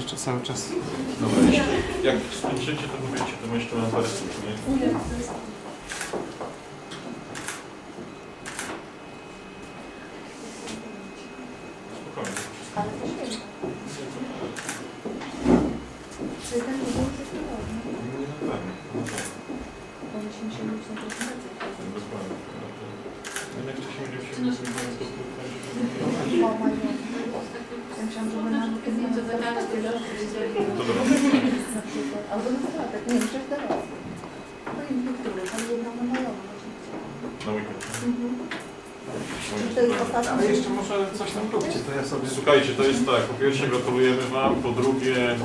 jeszcze cały czas. Dobra, jeszcze, jak skończycie, to powiecie, to my jeszcze mam parę słów, nie? Spokojnie. To? Nie, na pewno, na pewno. Powinniśmy się mieć na prezentację. Dokładnie. No jak wcześniej będziemy się to mają. Ja myślałam, że my na tym zdjęciu zagadać, To dobra. na przykład. Albo na dodatek, nie wiem, teraz. No i niektórych, ale jedną na mają. Na weekend. To jest ostatni? Ale jeszcze może coś tam róbcie, to ja sobie... Słuchajcie, to jest tak, po pierwsze gratulujemy Wam, po drugie e,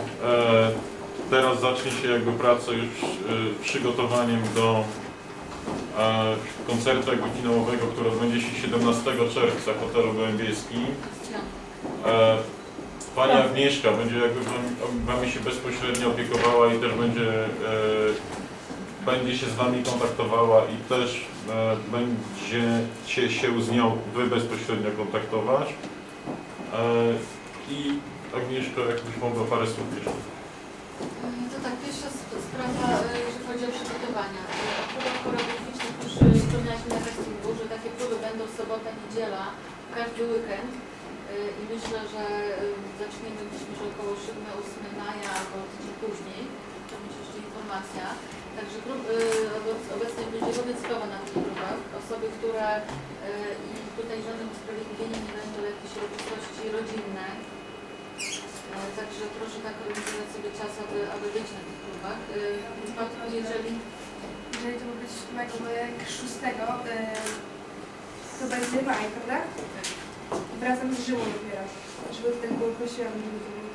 teraz zacznie się jakby praca już e, przygotowaniem do e, koncertu jakby finałowego, który odbędzie się 17 czerwca w hotelu Gołębieski. E, Pani Agnieszka będzie jakby wam- Wami się bezpośrednio opiekowała i też będzie, e, będzie się z Wami kontaktowała i też e, będziecie się z nią Wy bezpośrednio kontaktować. E, I Agnieszko, jakbyś mogła parę słów jeszcze. To tak, pierwsza sp- sprawa, e, jeżeli chodzi o przygotowania. E, W próbach choreograficznych już e, wspomniałaś na castingu, że takie próby będą w sobotę, niedziela, każdy weekend. E, I myślę, że e, zaczniemy być może około 7-8 maja albo tydzień później. To będzie jeszcze informacja. Także e, obec- obecnie będzie obowiązkowa na tych próbach. Osoby, które i tutaj rządem usprawiedliwienie nie będą jakieś uroczystości rodzinne. Także proszę tak organizować sobie czas, aby, aby być na tych próbach. E, W przypadku, jeżeli Jeżeli to ma być 7 jak 6, y, to będzie maj, prawda? Wracam z żyłą dopiero. Żeby ten był prosiłam, żeby to było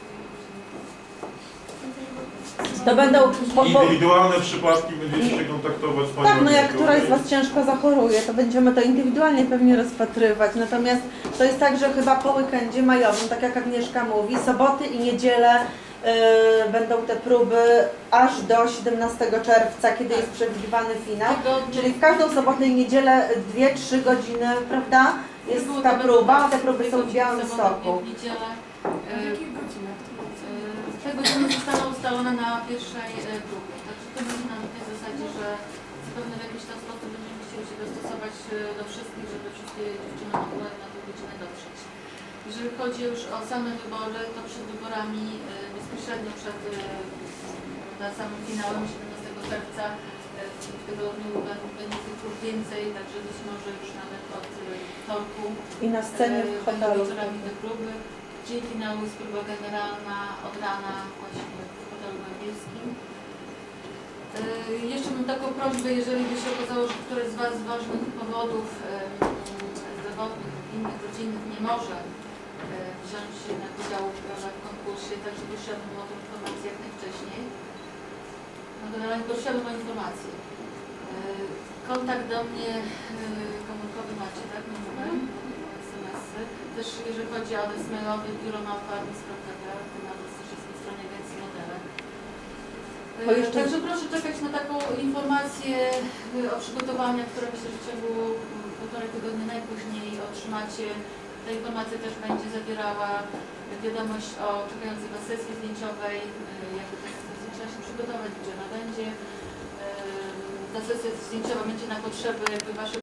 tutaj będą. Bo, bo, Indywidualne przypadki będziecie się kontaktować z Panią tak, no jak któraś z Was ciężko zachoruje, to będziemy to indywidualnie pewnie rozpatrywać. Natomiast to jest tak, że chyba po weekendzie majowym, tak jak Agnieszka mówi, soboty i niedzielę y, będą te próby aż do 17 czerwca, kiedy jest przewidywany finał. Czyli w każdą sobotę i niedzielę 2-3 godziny, prawda? Jest ta próba, a te próby są w godziny Białymstoku. W niedzielę. W E, godzinach? e, Te godziny zostaną ustalone na pierwszej e, próbie. Także to będzie na tej zasadzie, że zapewne w jakiś tam sposób będziemy chcieli się dostosować e, do wszystkich, żeby wszystkie dziewczyny mogły na tę godzinę dotrzeć. Jeżeli chodzi już o same wybory, to przed wyborami, bezpośrednio przed na samym finałem 17 czerwca w tygodniu będą- będzie prób więcej, także być może już nawet od e, wtorku I na scenie w Będą hotelu. te próby. Dzień finału jest próba generalna od rana właśnie w hotelu Węgierskim. Yy, Jeszcze mam taką prośbę, jeżeli by się okazało, że któreś z Was z ważnych powodów zdrowotnych, innych, rodzinnych nie może wziąć jednak udziału w konkursie, także prosiłabym o tę informację jak najwcześniej. Generalnie prosiłabym o informację. Yy, Kontakt do mnie yy, komórkowy macie, tak? Mój numer, SMS-y. Też jeżeli chodzi o adres mailowy, biuro małpa.pl, ten adres też jest na stronie agencji Modelek. Yy, jeszcze- Także proszę czekać na taką informację o przygotowaniach, które myślę, że w ciągu półtorej tygodnia najpóźniej otrzymacie. Ta informacja też będzie zawierała wiadomość o czekającej Was sesji zdjęciowej, yy, jakby ta sesja trzeba się przygotować, gdzie ona będzie. Ta sesja zdjęciowa będzie na potrzeby Waszych